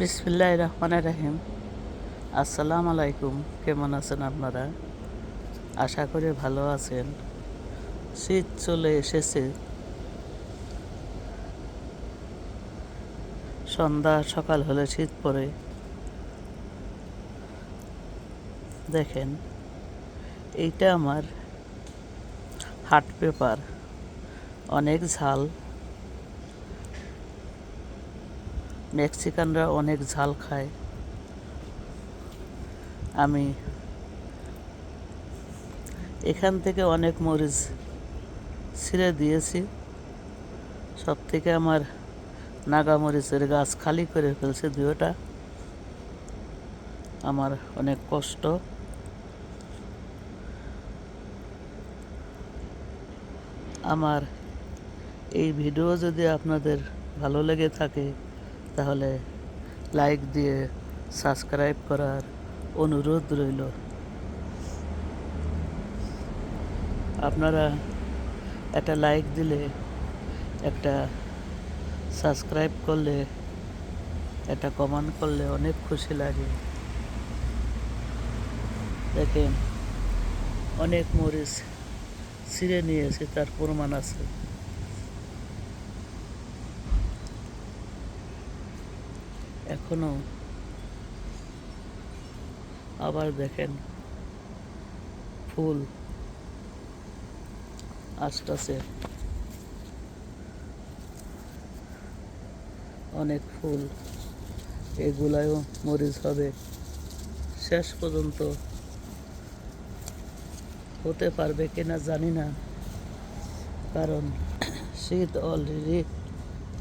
বিসমিল্লাহ রহমান রাহিম। আসসালামু আলাইকুম, কেমন আছেন আপনারা? আশা করি ভালো আছেন। শীত চলে এসেছে। সন্ধ্যা, সকাল হলে শীত পড়ে। দেখেন, এইটা আমার হাট পেপার। অনেক ঝাল। মেক্সিকানরা অনেক ঝাল খায়। আমি এখান থেকে অনেক মরিচ ছিঁড়ে দিয়েছি। সব থেকে আমার নাগা মরিচের গাছ খালি করে ফেলছে দুয়োটা। আমার অনেক কষ্ট। আমার এই ভিডিও যদি আপনাদের ভালো লেগে থাকে তাহলে লাইক দিয়ে সাবস্ক্রাইব করার অনুরোধ রইল। আপনারা একটা লাইক দিলে, একটা সাবস্ক্রাইব করলে, একটা কমেন্ট করলে অনেক খুশি লাগে। দেখেন, অনেক মরিচ ছিঁড়ে নিয়েছে তার প্রমাণ আছে। এখনও। আবার দেখেন, ফুল আসতেছে। অনেক ফুল এগুলাও মরিচ হবে। শেষ পর্যন্ত হতে পারবে কিনা জানি না, কারণ শীত অলরেডি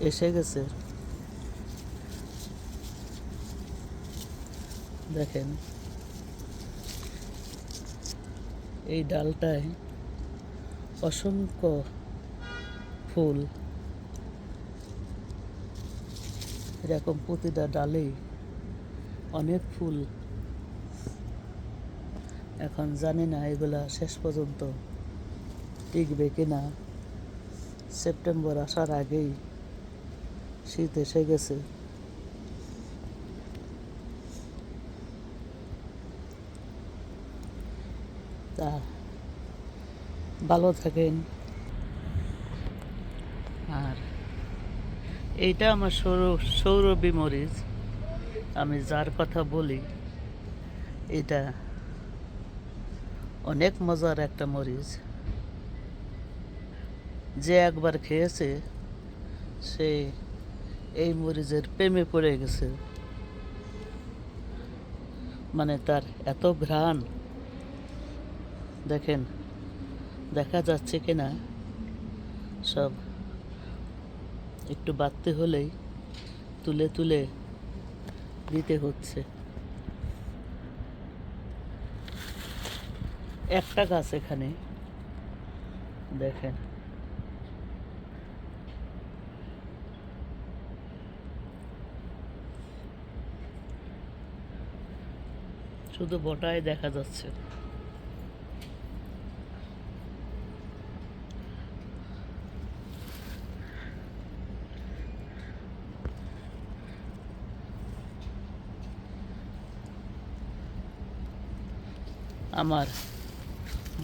এসে গেছে। দেখেন। এই ডালটায় অসংখ্য ফুল। এরকম প্রতিটা ডালেই অনেক ফুল। এখন জানি না এগুলা শেষ পর্যন্ত টিকবে কিনা। সেপ্টেম্বর আসার আগেই শীত এসে গেছে। তা ভালো থাকেন। আর এইটা আমার সৌর সৌরভী মরিচ। আমি যার কথা বলি, এটা অনেক মজার একটা মরিচ। যে একবার খেয়েছে, সে এই মরিচের প্রেমে পড়ে গেছে। মানে তার এত ঘ্রাণ। দেখেন, দেখা যাচ্ছে কিনা সব একটু বাড়তে হলেই তুলে তুলে দিতে হচ্ছে। একটা গাছ এখানে, দেখেন। শুধু বটায় দেখা যাচ্ছে। আমার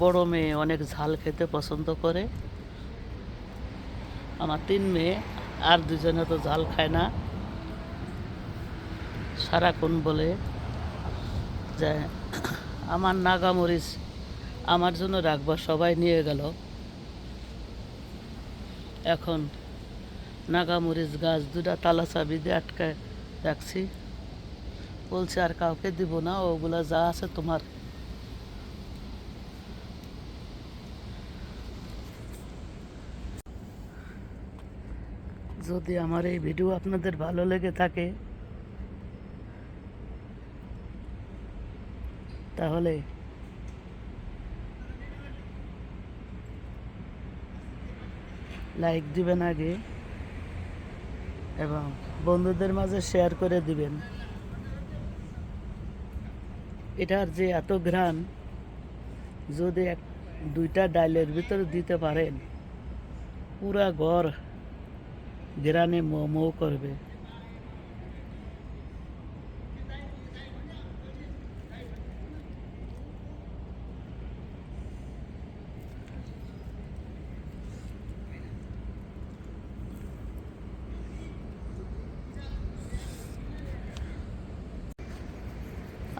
বড় মেয়ে অনেক ঝাল খেতে পছন্দ করে। আমার তিন মেয়ে, আর দুজনে তো ঝাল খায় না। সারাক্ষণ বলে যে, আমার নাগামরিচ আমার জন্য রাখবা, সবাই নিয়ে গেল। এখন নাগামরিচ গাছ দুটা তালা চাবি দিয়ে আটকায় রাখছি। বলছে, আর কাউকে দিব না, ওগুলা যা আছে তোমার। যদি আমার এই ভিডিও আপনাদের ভালো লেগে থাকে, তাহলে লাইক দিবেন আগে এবং বন্ধুদের মাঝে শেয়ার করে দিবেন। এটার যে এত ঘ্রাণ, যদি এক, দুইটা ডাইলের ভিতরে দিতে পারেন, পুরা ঘর দেরানে মৌ করবে।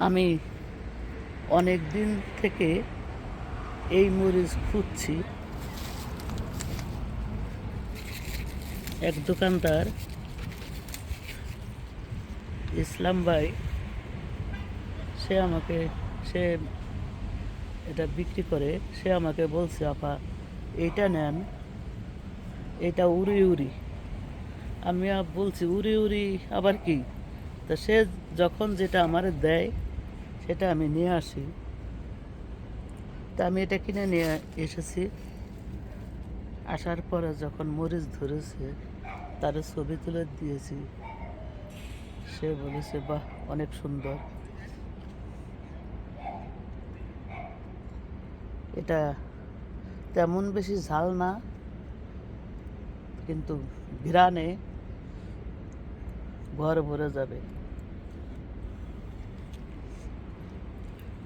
আমি অনেক দিন থেকে এই মরিচ খুঁজছি। এক দোকানদার, ইসলাম ভাই, সে আমাকে, সে এটা বিক্রি করে, সে আমাকে বলছে, আপা, এইটা নেন এটা উড়ি উড়ি। আমি বলছি, উড়ি উড়ি, আবার কি? তা সে যখন যেটা আমার দেয়, সেটা আমি নিয়ে আসি। তা আমি এটা কিনে নিয়ে এসেছি। আসার পরে যখন মরিচ ধরেছে তার ছবি তুলে দিয়েছি। সে বলেছে, বাহ, অনেক সুন্দর। এটা তেমন বেশি ঝাল না, কিন্তু ঘ্রাণে ঘর ভরে যাবে।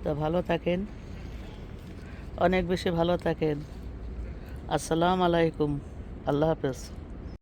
তা ভালো থাকেন, অনেক বেশি ভালো থাকেন। আসসালামু আলাইকুম, আল্লাহ হাফেজ।